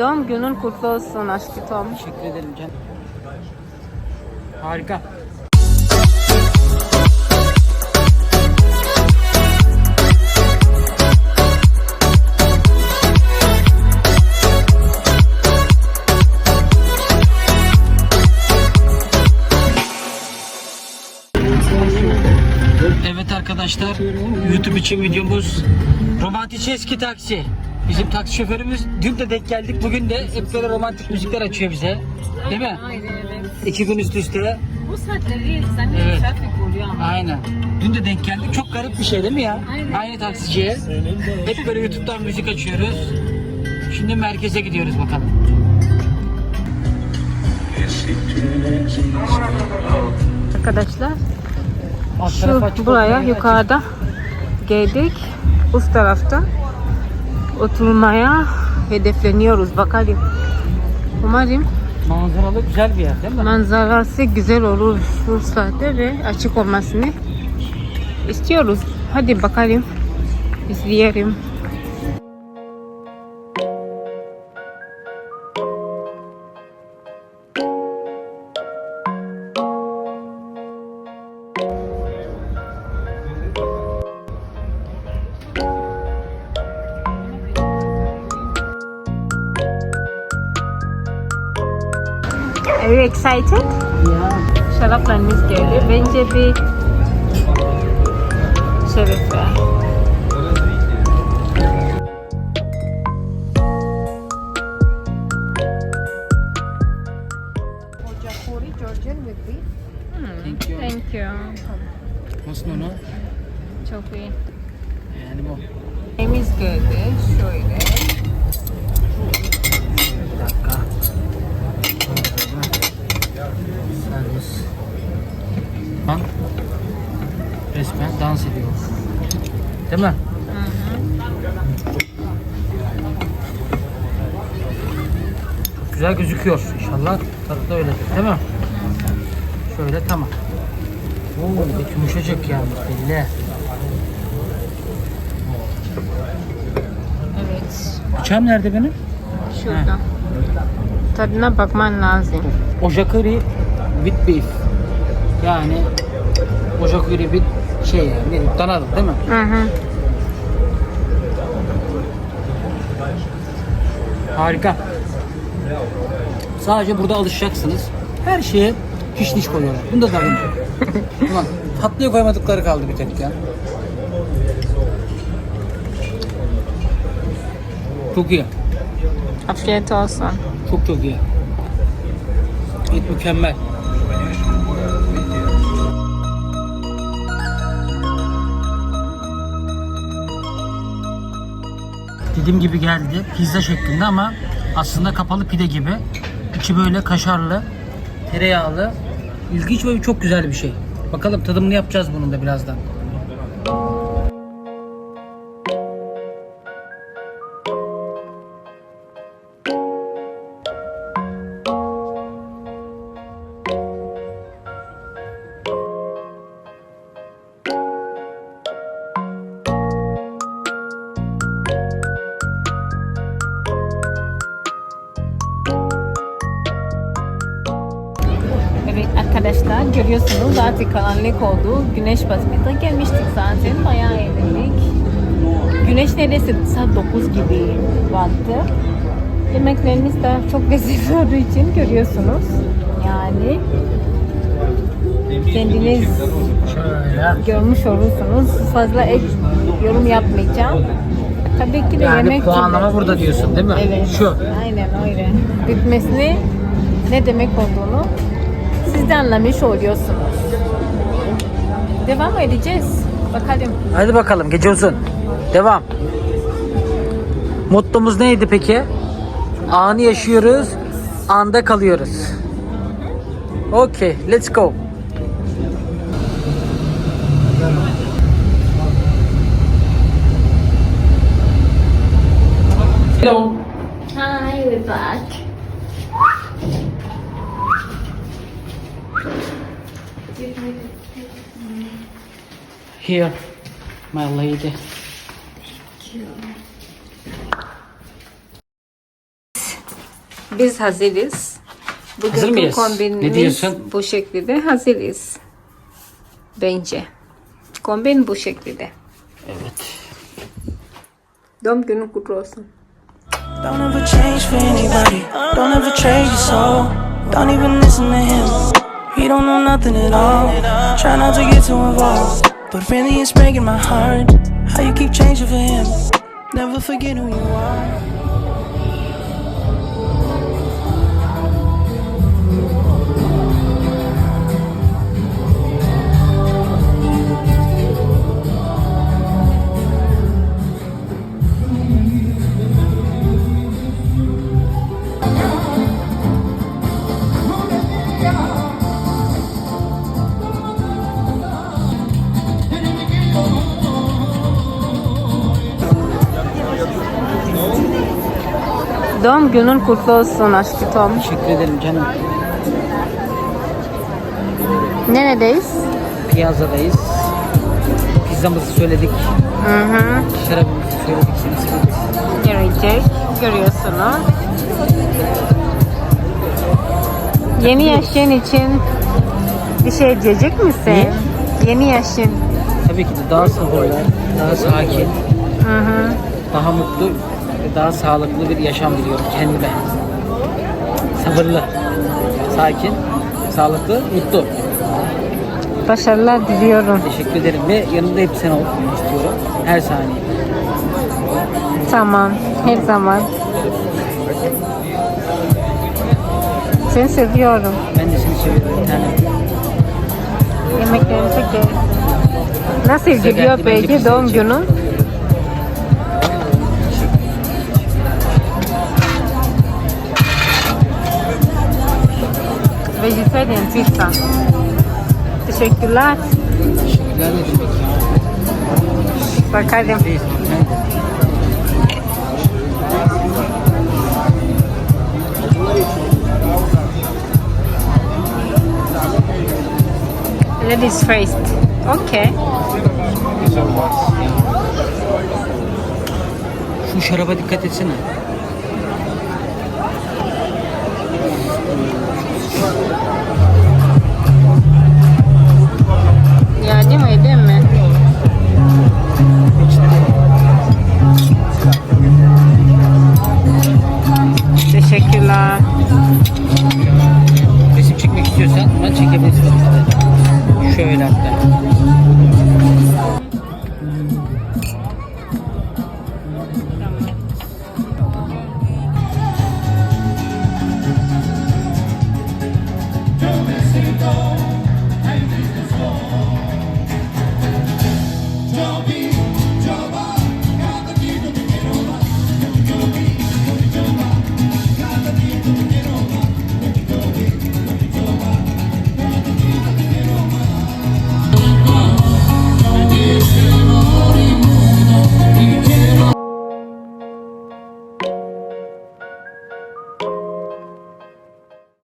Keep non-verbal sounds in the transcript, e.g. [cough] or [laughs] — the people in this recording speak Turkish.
Doğum günün kutlu olsun aşkı Tom. Teşekkür ederim Can. Harika. Evet arkadaşlar, YouTube için videomuz Romantik Eski Taksi. Bizim taksi şoförümüz dün de denk geldik. Bugün de hep böyle romantik müzikler açıyor bize. Değil mi? Aynen evet. İki gün üst üste. Bu saatleri sen Evet. trafik oluyor ama. Aynen. Dün de denk geldik. Çok garip bir şey değil mi ya? Aynen. Aynı taksiciye. Hep böyle YouTube'dan müzik açıyoruz. Şimdi merkeze gidiyoruz bakalım. Arkadaşlar Alt şu açık, buraya ortaya yukarıda geldik. Üst tarafta oturmaya hedefleniyoruz bakalım. Umarım. Manzaralı güzel bir yer değil mi? manzarası güzel olur saatte ve açık olmasını istiyoruz. Hadi bakalım. İzleyelim. Are you excited? Ya. Şaraplarımız geldi. Bence bir şerefe. Thank you. Thank you. Nasıl onu? Çok iyi. Yani bu. Yemeğimiz geldi. Şöyle. Lan resmen dans ediyor. Değil mi? Çok güzel gözüküyor. İnşallah tadı da öyledir. Değil mi? Şöyle tamam. Oo, bir yumuşacık yalnız belli. Evet. Bıçağım nerede benim? Şurada. Tadına bakman lazım. Ojakuri with beef. Yani ojakuri with şey yani danadır değil mi? Hı hı. Harika. Sadece burada alışacaksınız. Her şeye piş diş koyuyorlar. Bunda da alın. [laughs] Ulan tatlıya koymadıkları kaldı bir tek ya. Çok iyi. Afiyet olsun. Çok çok iyi. Et mükemmel. Dediğim gibi geldi. Pizza şeklinde ama aslında kapalı pide gibi. İçi böyle kaşarlı, tereyağlı. İlginç ve çok güzel bir şey. Bakalım tadımını yapacağız bunun da birazdan. Görüyorsunuz artık karanlık oldu. Güneş batımında gelmiştik zaten. Bayağı eğlendik. Güneş neredeyse saat 9 gibi battı. Yemeklerimiz de çok lezzetli [laughs] olduğu için görüyorsunuz. Yani kendiniz görmüş olursunuz. Fazla ek yorum yapmayacağım. Tabii ki de Yani yemek puanlama burada diyorsun değil mi? Evet. Şu. Aynen öyle. Bitmesini ne demek olduğunu siz de anlamış oluyorsunuz. Devam edeceğiz. Bakalım. Hadi bakalım gece uzun. Devam. Mottomuz neydi peki? Anı yaşıyoruz, anda kalıyoruz. Okay, let's go. Hello. Hi, we're back. Here, my lady. Biz hazırız. Bugün Hazır mıyız? kombinimiz Ne diyorsun? bu şekilde hazırız. Bence. Kombin bu şekilde. Evet. Doğum günün kutlu olsun. Don't ever change for anybody. Don't ever trade your soul. Don't even listen to him. He don't know nothing at all. Try not to get too involved. But really, it's breaking my heart. How you keep changing for him. Never forget who you are. Doğum günün kutlu olsun aşkı Tom. Teşekkür ederim canım. Neredeyiz? Piyazadayız. Pizzamızı söyledik. Hı hı. Şarabımızı söyledik. Gelecek. Görüyorsunuz. Yeni yaşın için bir şey diyecek misin? Ne? Yeni yaşın. Tabii ki de daha sabırlı, daha sakin, Hı hı. daha mutlu ve daha sağlıklı bir yaşam diliyorum kendime. Sabırlı, sakin, sağlıklı, mutlu. Başarılar diliyorum. Teşekkür ederim ve yanımda hep sen olmanı istiyorum. Her saniye. Tamam. Her zaman. Seni seviyorum. Ben de seni seviyorum bir tanem. Yemeklerimize gel. Nasıl gidiyor peki bize doğum yiyecek. Vegetarian pizza. Teşekkürler. Teşekkürler ne. Bakalım. Ladies first. Okay. Şu şaraba dikkat etsene. Сидим и. Teşekkürler. Resim çekmek istiyorsan ben çekebilirsin.